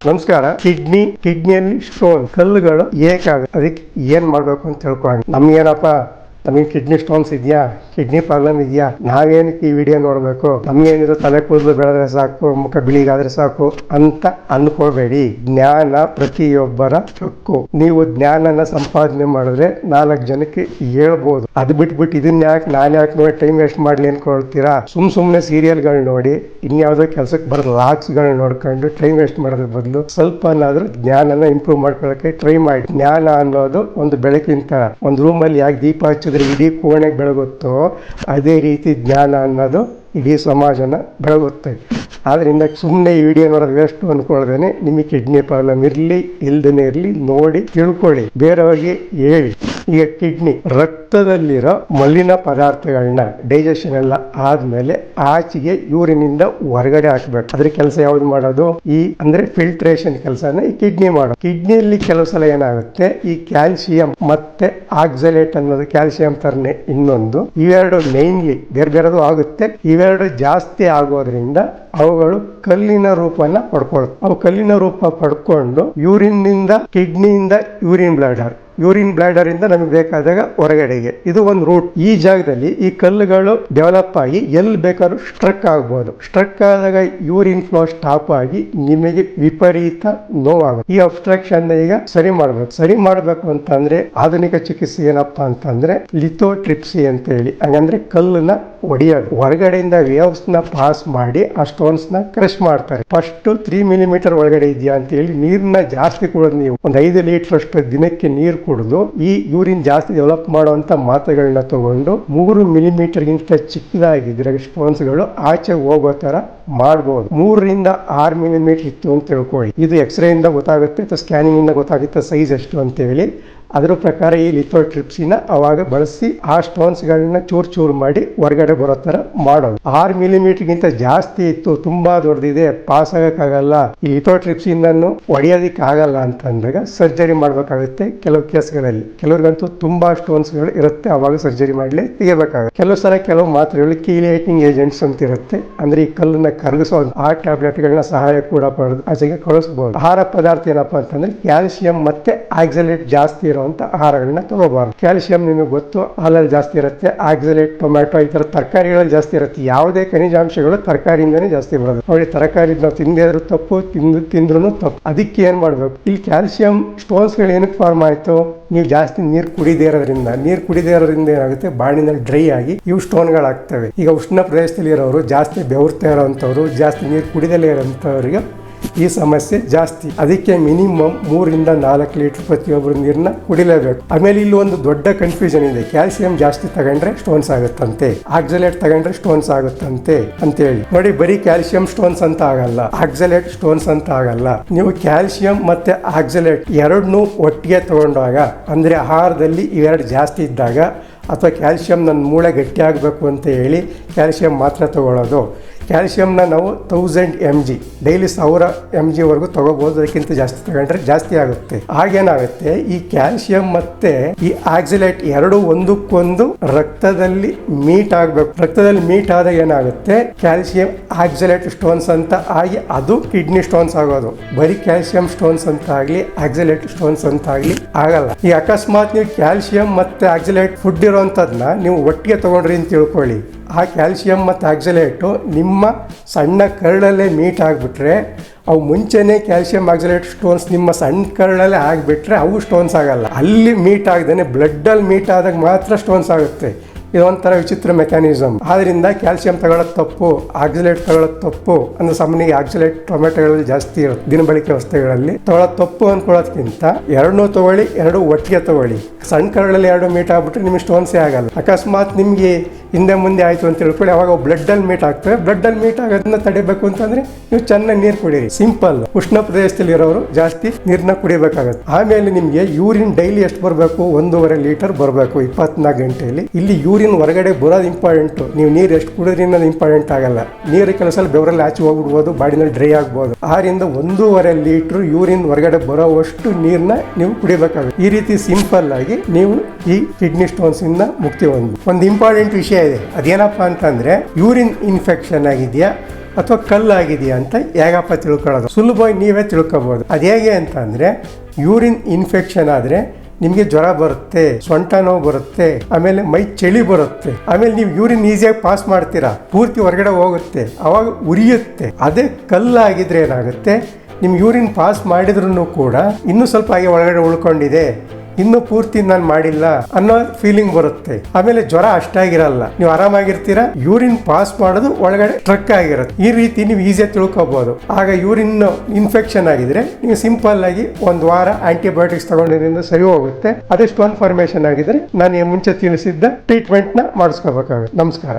ನಮಸ್ಕಾರ. Kidney ಕಿಡ್ನಿಯಲ್ಲಿ stone ಕಲ್ಲುಗಳು ಏಕಾಗ ಅದಕ್ಕೆ ಏನ್ ಮಾಡ್ಬೇಕು ಅಂತ ತಿಳ್ಕೊಂಡು ನಮ್ಗೇನಪ್ಪ ನಮಗೆ ಕಿಡ್ನಿ ಸ್ಟೋನ್ಸ್ ಇದೆಯಾ? ಕಿಡ್ನಿ ಪ್ರಾಬ್ಲಮ್ ಇದೆಯಾ? ನಾವೇನಕ್ಕೆ ಈ ವಿಡಿಯೋ ನೋಡಬೇಕು? ನಮ್ಗೇನಿದ್ರು ತಲೆ ಕೂದಲು ಬೆಳೆದ್ರೆ ಸಾಕು, ಮುಖ ಬಿಳಿಗಾದ್ರೆ ಸಾಕು ಅಂತ ಅನ್ಕೋಬೇಡಿ. ಜ್ಞಾನ ಪ್ರತಿಯೊಬ್ಬರ ಹಕ್ಕು. ನೀವು ಜ್ಞಾನನ ಸಂಪಾದನೆ ಮಾಡಿದ್ರೆ ನಾಲ್ಕು ಜನಕ್ಕೆ ಹೇಳ್ಬೋದು. ಅದು ಬಿಟ್ಬಿಟ್ಟು ಇದನ್ನ ಯಾಕೆ, ನಾನು ಯಾಕೆ ನೋಡಿ ಟೈಮ್ ವೇಸ್ಟ್ ಮಾಡ್ಲಿ ಅನ್ಕೊಳ್ತೀರಾ? ಸುಮ್ ಸುಮ್ಮನೆ ಸೀರಿಯಲ್ಗಳು ನೋಡಿ, ಇನ್ಯಾವುದೋ ಕೆಲಸಕ್ಕೆ ಬರೋ ಲಾಕ್ಸ್ಗಳನ್ನ ನೋಡ್ಕೊಂಡು ಟೈಮ್ ವೇಸ್ಟ್ ಮಾಡೋದ್ರ ಬದಲು ಸ್ವಲ್ಪನಾದ್ರೂ ಜ್ಞಾನನ ಇಂಪ್ರೂವ್ ಮಾಡ್ಕೊಳ್ಳೋಕೆ ಟ್ರೈ ಮಾಡಿ. ಜ್ಞಾನ ಅನ್ನೋದು ಒಂದು ಬೆಳಕಿಂತ ಒಂದು ರೂಮಲ್ಲಿ ಯಾಕೆ ದೀಪ ಹಚ್ಚಿದ್ರೆ ಇಡೀ ಕೋಣೆ ಬೆಳಗುತ್ತೋ ಅದೇ ರೀತಿ ಜ್ಞಾನ ಅನ್ನೋದು ಇಡೀ ಸಮಾಜನ ಬೆಳಗುತ್ತೆ. ಆದ್ದರಿಂದ ಸುಮ್ಮನೆ ಈ ವಿಡಿಯೋ ನೋಡೋದು ವೇಸ್ಟು ಅಂದ್ಕೊಳ್ದೇನೆ ನಿಮಗೆ ಕಿಡ್ನಿ ಪ್ರಾಬ್ಲಮ್ ಇರಲಿ ಇಲ್ದೇ ಇರಲಿ, ನೋಡಿ ತಿಳ್ಕೊಳ್ಳಿ. ಬೇರೆಯವ್ರಿಗೆ ಹೇಳಿ. ಈಗ ಕಿಡ್ನಿ ರಕ್ತದಲ್ಲಿರೋ ಮಲಿನ ಪದಾರ್ಥಗಳನ್ನ ಡೈಜೆಷನ್ ಎಲ್ಲ ಆದ್ಮೇಲೆ ಆಚೆಗೆ ಯೂರಿನಿಂದ ಹೊರಗಡೆ ಹಾಕ್ಬೇಕು. ಅದ್ರ ಕೆಲಸ ಯಾವ್ದು ಮಾಡೋದು? ಈ ಅಂದ್ರೆ ಫಿಲ್ಟ್ರೇಷನ್ ಕೆಲಸನ ಈ ಕಿಡ್ನಿ ಮಾಡೋದು. ಕಿಡ್ನಿಯಲ್ಲಿ ಕೆಲವು ಸಲ ಏನಾಗುತ್ತೆ? ಈ ಕ್ಯಾಲ್ಸಿಯಂ ಮತ್ತೆ ಆಕ್ಸಲೇಟ್ ಅನ್ನೋದು ಕ್ಯಾಲ್ಸಿಯಂ ತರನೇ ಇನ್ನೊಂದು. ಇವೆರಡು ಮೇನ್ಲಿ ಬೇರೆ ಬೇರೆದು ಆಗುತ್ತೆ. ಇವೆರಡು ಜಾಸ್ತಿ ಆಗೋದ್ರಿಂದ ಅವುಗಳು ಕಲ್ಲಿನ ರೂಪನ ಪಡ್ಕೊಳ್ತವೆ ಅವು ಕಲ್ಲಿನ ರೂಪ ಪಡ್ಕೊಂಡು ಯೂರಿನ್ನಿಂದ ಕಿಡ್ನಿಯಿಂದ ಯೂರಿನ್ ಬ್ಲಾಡರ್ ಯೂರಿನ್ ಬ್ಲಾಡರ್ ಇಂದ ನಮಗೆ ಬೇಕಾದಾಗ ಹೊರಗಡೆಗೆ. ಇದು ಒಂದು ರೂಟ್ ಈ ಜಾಗದಲ್ಲಿ ಈ ಕಲ್ಲುಗಳು ಡೆವಲಪ್ ಆಗಿ ಎಲ್ಲಿ ಬೇಕಾದ್ರೂ ಸ್ಟ್ರಕ್ ಆಗ್ಬೋದು. ಸ್ಟ್ರಕ್ ಆದಾಗ ಯೂರಿನ್ ಫ್ಲೋ ಸ್ಟಾಪ್ ಆಗಿ ನಿಮಗೆ ವಿಪರೀತ ನೋವಾಗುತ್ತೆ. ಈ ಅಬ್ಸ್ಟ್ರಕ್ಷನ್ ಈಗ ಸರಿ ಮಾಡ್ಬೇಕು. ಸರಿ ಮಾಡಬೇಕು ಅಂತಂದ್ರೆ ಆಧುನಿಕ ಚಿಕಿತ್ಸೆ ಏನಪ್ಪಾ ಅಂತಂದ್ರೆ ಲಿಥೋಟ್ರಿಪ್ಸಿ ಅಂತ ಹೇಳಿ ಹಂಗಂದ್ರೆ ಕಲ್ಲನ್ನ ಒಡೆಯೋದು ಹೊರಗಡೆಯಿಂದ ವೇವ್ಸ್ನ ಪಾಸ್ ಮಾಡಿ ಆ ಸ್ಟೋನ್ಸ್ನ ಕ್ರಶ್ ಮಾಡ್ತಾರೆ. ಫಸ್ಟ್ ತ್ರೀ ಮಿಲಿಮೀಟರ್ ಒಳಗಡೆ ಇದೆಯಾ ಅಂತ ಹೇಳಿ ನೀರನ್ನ ಜಾಸ್ತಿ ಕೊಡೋದು ನೀವು ಒಂದು ಐದು ಲೀಟರ್ ಅಷ್ಟು ದಿನಕ್ಕೆ ನೀರು ಕುಡಿದು ಈ ಯೂರಿನ್ ಜಾಸ್ತಿ ಡೆವಲಪ್ ಮಾಡುವಂತ ಮಾತ್ರೆಗಳನ್ನ ತಗೊಂಡು ಮೂರು ಮಿಲಿಮೀಟರ್ಗಿಂತ ಚಿಕ್ಕದಾಗಿದ್ರೆ ಸ್ಟೋನ್ಸ್ಗಳು ಆಚೆ ಹೋಗೋ ತರ ಮಾಡ್ಬೋದು. ಮೂರರಿಂದ ಆರು ಮಿಲಿಮೀಟರ್ ಇತ್ತು ಅಂತ ತಿಳ್ಕೊಳ್ಳಿ. ಇದು ಎಕ್ಸ್ರೇಯಿಂದ ಗೊತ್ತಾಗುತ್ತೆ ಅಥವಾ ಸ್ಕ್ಯಾನಿಂಗ್ ಇಂದ ಗೊತ್ತಾಗುತ್ತೆ ಸೈಜ್ ಎಷ್ಟು ಅಂತ ಹೇಳಿ ಅದ್ರ ಪ್ರಕಾರ ಈ ಲಿಥೋಟ್ರಿಪ್ಸಿನ ಅವಾಗ ಬಳಸಿ ಆ ಸ್ಟೋನ್ಸ್ಗಳನ್ನ ಚೂರು ಚೂರು ಮಾಡಿ ಹೊರಗಡೆ ಬರೋ ಥರ ಮಾಡೋದು. ಆರು ಮಿಲಿಮೀಟರ್ಗಿಂತ ಜಾಸ್ತಿ ಇತ್ತು, ತುಂಬಾ ದೊಡ್ಡದಿದೆ ಪಾಸ್ ಆಗಕ್ಕಾಗಲ್ಲ. ಈ ಲಿಥೋಟ್ರಿಪ್ಸಿಂದನು ಹೊಡೆಯೋದಿಕ್ಕೆ ಆಗಲ್ಲ ಅಂತ ಅಂದಾಗ ಸರ್ಜರಿ ಮಾಡಬೇಕಾಗುತ್ತೆ ಕೆಲವು ಕೇಸ್ಗಳಲ್ಲಿ. ಕೆಲವ್ರಿಗಂತೂ ತುಂಬಾ ಸ್ಟೋನ್ಸ್ಗಳು ಇರುತ್ತೆ, ಅವಾಗ ಸರ್ಜರಿ ಮಾಡಲಿ ತೆಗಿಬೇಕಾಗುತ್ತೆ. ಕೆಲವು ಸಲ ಕೆಲವು ಮಾತ್ರೆಗಳು ಕೀಲೇಟಿಂಗ್ ಏಜೆಂಟ್ಸ್ ಅಂತ ಇರುತ್ತೆ. ಅಂದ್ರೆ ಈ ಕಲ್ಲನ್ನ ಕರಗಿಸೋದು ಆ ಟ್ಯಾಬ್ಲೆಟ್ಗಳನ್ನ ಸಹಾಯ ಕೂಡ ಪಡೆದು ಆಚೆಗೆ ಕಳಿಸ್ಬೋದು. ಆಹಾರ ಪದಾರ್ಥ ಏನಪ್ಪಾ ಅಂತಂದ್ರೆ ಕ್ಯಾಲ್ಸಿಯಂ ಮತ್ತೆ ಆಕ್ಸಲೇಟ್ ಜಾಸ್ತಿ ಇರುವಂತ ಆಹಾರಗಳನ್ನ ತಗೋಬಾರ್ದು. ಕ್ಯಾಲ್ಸಿಯಂ ನಿಮಗೆ ಗೊತ್ತು, ಹಾಲಲ್ಲಿ ಜಾಸ್ತಿ ಇರುತ್ತೆ, ಆಕ್ಸಲೇಟ್ ಟೊಮ್ಯಾಟೊ ಈ ಥರ ತರಕಾರಿಗಳಲ್ಲಿ ಜಾಸ್ತಿ ಇರುತ್ತೆ. ಯಾವುದೇ ಖನಿಜಾಂಶಗಳು ತರಕಾರಿಯಿಂದನೇ ಜಾಸ್ತಿ ಬರೋದು. ನೋಡಿ, ತರಕಾರಿ ನಾವು ತಿಂದೇ ತಪ್ಪು, ತಿಂದು ತಿಂದ್ರೂ ತಪ್ಪು. ಅದಕ್ಕೆ ಏನು ಮಾಡಬೇಕು? ಇಲ್ಲಿ ಕ್ಯಾಲ್ಸಿಯಂ ಸ್ಟೋನ್ಸ್ಗಳು ಏನಕ್ಕೆ ಫಾರ್ಮ್ ಆಯಿತು? ನೀವು ಜಾಸ್ತಿ ನೀರು ಕುಡಿದೇ ಇರೋದ್ರಿಂದ. ನೀರು ಕುಡಿದೇ ಇರೋದ್ರಿಂದ ಏನಾಗುತ್ತೆ? ಬಾಡಿನಲ್ಲಿ ಡ್ರೈ ಆಗಿ ಇವು ಸ್ಟೋನ್ಗಳಾಗ್ತವೆ. ಈಗ ಉಷ್ಣ ಪ್ರದೇಶದಲ್ಲಿ ಇರೋರು ಜಾಸ್ತಿ ಬೆವರ್ತಾ ಇರೋವಂಥವ್ರು, ಜಾಸ್ತಿ ನೀರು ಕುಡಿದಲ್ಲೇ ಇರೋಂಥವ್ರಿಗೆ ಈ ಸಮಸ್ಯೆ ಜಾಸ್ತಿ. ಅದಕ್ಕೆ ಮಿನಿಮಮ್ ಮೂರಿಂದ ನಾಲ್ಕು ಲೀಟರ್ ಪ್ರತಿಯೊಬ್ಬರು ನೀರನ್ನ ಕುಡಿಲೇಬೇಕು. ಆಮೇಲೆ ಇಲ್ಲಿ ಒಂದು ದೊಡ್ಡ ಕನ್ಫ್ಯೂಷನ್ ಇದೆ. ಕ್ಯಾಲ್ಸಿಯಂ ಜಾಸ್ತಿ ತಗೊಂಡ್ರೆ ಸ್ಟೋನ್ಸ್ ಆಗುತ್ತಂತೆ. ಆಕ್ಸಲೇಟ್ ತಗೊಂಡ್ರೆ ಸ್ಟೋನ್ಸ್ ಆಗುತ್ತಂತೆ ಅಂತೇಳಿ. ನೋಡಿ, ಬರೀ ಕ್ಯಾಲ್ಸಿಯಂ ಸ್ಟೋನ್ಸ್ ಅಂತ ಆಗಲ್ಲ. ಆಕ್ಸಲೇಟ್ ಸ್ಟೋನ್ಸ್ ಅಂತ ಆಗಲ್ಲ. ನೀವು ಕ್ಯಾಲ್ಸಿಯಂ ಮತ್ತೆ ಆಕ್ಸಲೇಟ್ ಎರಡನ್ನೂ ಒಟ್ಟಿಗೆ ತಗೊಂಡಾಗ, ಅಂದ್ರೆ ಆಹಾರದಲ್ಲಿ ಇವೆರಡು ಜಾಸ್ತಿ ಇದ್ದಾಗ, ಅಥವಾ ಕ್ಯಾಲ್ಸಿಯಂ ನನ್ನ ಮೂಳೆ ಗಟ್ಟಿಯಾಗಬೇಕು ಅಂತ ಹೇಳಿ ಕ್ಯಾಲ್ಸಿಯಂ ಮಾತ್ರ ತಗೊಳ್ಳೋದು. ಕ್ಯಾಲ್ಸಿಯಂನ ನಾವು ತೌಸಂಡ್ ಎಂ ಜಿ ಡೈಲಿ ಸಾವಿರ ಎಂ ಜಿವರೆಗೂ ತಗೋಬಹುದು ಅದಕ್ಕಿಂತ ಜಾಸ್ತಿ ತಗೊಂಡ್ರೆ ಜಾಸ್ತಿ ಆಗುತ್ತೆ. ಹಾಗೇನಾಗುತ್ತೆ, ಈ ಕ್ಯಾಲ್ಸಿಯಂ ಮತ್ತೆ ಈ ಆಕ್ಸಿಲೇಟ್ ಎರಡು ಒಂದಕ್ಕೊಂದು ರಕ್ತದಲ್ಲಿ ಮೀಟ್ ಆಗಬೇಕು. ರಕ್ತದಲ್ಲಿ ಮೀಟ್ ಆದಾಗ ಏನಾಗುತ್ತೆ, ಕ್ಯಾಲ್ಸಿಯಂ ಆಕ್ಸಿಲೇಟ್ ಸ್ಟೋನ್ಸ್ ಅಂತ ಆಗಿ ಅದು ಕಿಡ್ನಿ ಸ್ಟೋನ್ಸ್ ಆಗೋದು. ಬರೀ ಕ್ಯಾಲ್ಸಿಯಂ ಸ್ಟೋನ್ಸ್ ಅಂತ ಆಗಲಿ, ಆಕ್ಸಿಲೇಟ್ ಸ್ಟೋನ್ಸ್ ಅಂತ ಆಗಲಿ ಆಗಲ್ಲ. ಈ ಅಕಸ್ಮಾತ್ ನೀವು ಕ್ಯಾಲ್ಸಿಯಂ ಮತ್ತೆ ಆಕ್ಸಿಲೇಟ್ ಫುಡ್ ಇರೋಂಥದ್ನ ನೀವು ಒಟ್ಟಿಗೆ ತಗೊಂಡ್ರಿ ಅಂತ ತಿಳ್ಕೊಳ್ಳಿ. ಆ ಕ್ಯಾಲ್ಸಿಯಂ ಮತ್ತು ಆಕ್ಸಲೇಟು ನಿಮ್ಮ ಸಣ್ಣ ಕರಳಲ್ಲೇ ಮೀಟ್ ಆಗಿಬಿಟ್ರೆ, ಅವು ಮುಂಚೆನೇ ಕ್ಯಾಲ್ಸಿಯಂ, ಆಕ್ಸಲೇಟ್ ಸ್ಟೋನ್ಸ್ ನಿಮ್ಮ ಸಣ್ಣ ಕರಳಲ್ಲೇ ಆಗಿಬಿಟ್ರೆ, ಅವು ಸ್ಟೋನ್ಸ್ ಆಗಲ್ಲ. ಅಲ್ಲಿ ಮೀಟ್ ಆಗದೇನೆ, ಬ್ಲಡ್ಡಲ್ಲಿ ಮೀಟ್ ಆದಾಗ ಮಾತ್ರ ಸ್ಟೋನ್ಸ್ ಆಗುತ್ತೆ. ಇದೊಂಥರ ವಿಚಿತ್ರ ಮೆಕ್ಯಾನಿಸಮ್. ಆದ್ರಿಂದ ಕ್ಯಾಲ್ಸಿಯಂ ತಗೊಳ್ಳೋದು ತಪ್ಪು, ಆಕ್ಸಿಲೇಟ್ ತಗೊಳ್ಳೋದು ತಪ್ಪು ಅಂದ್ರೆ ಸಾಮಾನ್ಯ ಆಕ್ಸಿಲೇಟ್ ಟೊಮೆಟೊಗಳಲ್ಲಿ ಜಾಸ್ತಿ ಇರುತ್ತೆ ದಿನಬಳಕೆ ವಸ್ತುಗಳಲ್ಲಿ ತಗೊಳ್ಳೋದು ತಪ್ಪು ಅಂದ್ಕೊಳ್ಳೋದಕ್ಕಿಂತ ಎರಡನ್ನೂ ತಗೊಳ್ಳಿ, ಎರಡು ಒಟ್ಟಿಗೆ ತಗೊಳ್ಳಿ. ಸಣ್ಣ ಕರಳಲ್ಲಿ ಎರಡು ಮೀಟ್ ಆಗ್ಬಿಟ್ರೆ ನಿಮಗೆ ಸ್ಟೋನ್ಸೇ ಆಗಲ್ಲ. ಅಕಸ್ಮಾತ್ ನಿಮಗೆ ಹಿಂದೆ ಮುಂದೆ ಆಯಿತು ಅಂತ ತಿಳ್ಕೊಳ್ಳಿ, ಅವಾಗ ಬ್ಲಡ್ಡಲ್ಲಿ ಮೀಟ್ ಆಗ್ತವೆ ಬ್ಲಡ್ಡಲ್ಲಿ ಮೀಟ್ ಆಗೋದನ್ನ ತಡಿಬೇಕು ಅಂತಂದ್ರೆ ನೀವು ಚೆನ್ನಾಗಿ ನೀರು ಕುಡೀರಿ. ಸಿಂಪಲ್. ಉಷ್ಣ ಪ್ರದೇಶದಲ್ಲಿ ಇರೋರು ಜಾಸ್ತಿ ನೀರನ್ನ ಕುಡಿಬೇಕಾಗುತ್ತೆ. ಆಮೇಲೆ ನಿಮಗೆ ಯೂರಿನ್ ಡೈಲಿ ಎಷ್ಟು ಬರಬೇಕು? ಒಂದೂವರೆ ಲೀಟರ್ ಬರಬೇಕು ಇಪ್ಪತ್ನಾಲ್ಕು ಗಂಟೆಯಲ್ಲಿ. ಇಲ್ಲಿ ಯೂರಿನ್ ಹೊರಗಡೆ ಬರೋದು ಇಂಪಾರ್ಟೆಂಟು. ನೀವು ನೀರು ಎಷ್ಟು ಕುಡಿದ್ರಿ ಅನ್ನೋದು ಇಂಪಾರ್ಟೆಂಟ್ ಆಗಲ್ಲ. ನೀರು ಕೆಲಸ ಬೆವರಲ್ಲಿ ಆಚೆ ಹೋಗ್ಬಿಡ್ಬೋದು, ಬಾಡಿನಲ್ಲಿ ಡ್ರೈ ಆಗ್ಬೋದು. ಆರಿಂದ ಒಂದೂವರೆ ಲೀಟ್ರ್ ಯೂರಿನ್ ಹೊರಗಡೆ ಬರೋವಷ್ಟು ನೀರನ್ನ ನೀವು ಕುಡಿಬೇಕಾಗುತ್ತೆ. ಈ ರೀತಿ ಸಿಂಪಲ್ ಆಗಿ ನೀವು ಈ ಕಿಡ್ನಿ ಸ್ಟೋನ್ಸ್ ಇಂದ ಮುಕ್ತಿ ಹೊಂದಿ ಒಂದು ಇಂಪಾರ್ಟೆಂಟ್ ವಿಷಯ ಇದೆ. ಅದೇನಪ್ಪ ಅಂತಂದ್ರೆ, ಯೂರಿನ್ ಇನ್ಫೆಕ್ಷನ್ ಆಗಿದೆಯಾ ಅಥವಾ ಕಲ್ಲಾಗಿದೆಯಾ ಅಂತ ಹೇಗಪ್ಪ ತಿಳ್ಕೊಳ್ಳೋದು. ಸುಲಭವಾಗಿ ನೀವೇ ತಿಳ್ಕೊಬೋದು. ಅದು ಹೇಗೆ ಅಂತ ಅಂದರೆ ಯೂರಿನ್ ಇನ್ಫೆಕ್ಷನ್ ಆದರೆ ನಿಮಗೆ ಜ್ವರ ಬರುತ್ತೆ, ಸೊಂಟ ನೋವು ಬರುತ್ತೆ, ಆಮೇಲೆ ಮೈ ಚಳಿ ಬರುತ್ತೆ, ಆಮೇಲೆ ನೀವು ಯೂರಿನ್ ಈಸಿಯಾಗಿ ಪಾಸ್ ಮಾಡ್ತೀರಾ, ಪೂರ್ತಿ ಹೊರಗಡೆ ಹೋಗುತ್ತೆ, ಅವಾಗ ಉರಿಯುತ್ತೆ. ಅದೇ ಕಲ್ಲಾಗಿದ್ರೆ ಏನಾಗುತ್ತೆ? ನಿಮ್ಮ ಯೂರಿನ್ ಪಾಸ್ ಮಾಡಿದ್ರು ಕೂಡ ಇನ್ನೂ ಸ್ವಲ್ಪ ಹಾಗೆ ಒಳಗಡೆ ಉಳ್ಕೊಂಡಿದೆ. ಇನ್ನೂ ಪೂರ್ತಿ ನಾನು ಮಾಡಿಲ್ಲ ಅನ್ನೋ ಫೀಲಿಂಗ್ ಬರುತ್ತೆ. ಆಮೇಲೆ ಜ್ವರ ಅಷ್ಟಾಗಿರಲ್ಲ. ನೀವು ಆರಾಮಾಗಿರ್ತೀರಾ? ಯೂರಿನ್ ಪಾಸ್ ಮಾಡೋದು ಒಳಗಡೆ ಟ್ರಕ್ ಆಗಿರುತ್ತೆ. ಈ ರೀತಿ ನೀವು ಈಸಿಯಾಗಿ ತಿಳ್ಕೊಬಹುದು ಆಗ ಯೂರಿನ್ ಇನ್ಫೆಕ್ಷನ್ ಆಗಿದ್ರೆ ನೀವು ಸಿಂಪಲ್ ಆಗಿ ಒಂದು ವಾರ ಆಂಟಿಬಯೋಟಿಕ್ಸ್ ತಗೊಂಡಿದ್ರಿಂದ ಸರಿ ಹೋಗುತ್ತೆ. ಅದೇ ಸ್ಟೋನ್ ಫಾರ್ಮೇಶನ್ ಆಗಿದ್ರೆ ನಾನು ಮುಂಚೆ ತಿಳಿಸಿದ್ದ ಟ್ರೀಟ್ಮೆಂಟ್ನ ಮಾಡಿಸ್ಕೋಬೇಕಾಗುತ್ತೆ. ನಮಸ್ಕಾರ.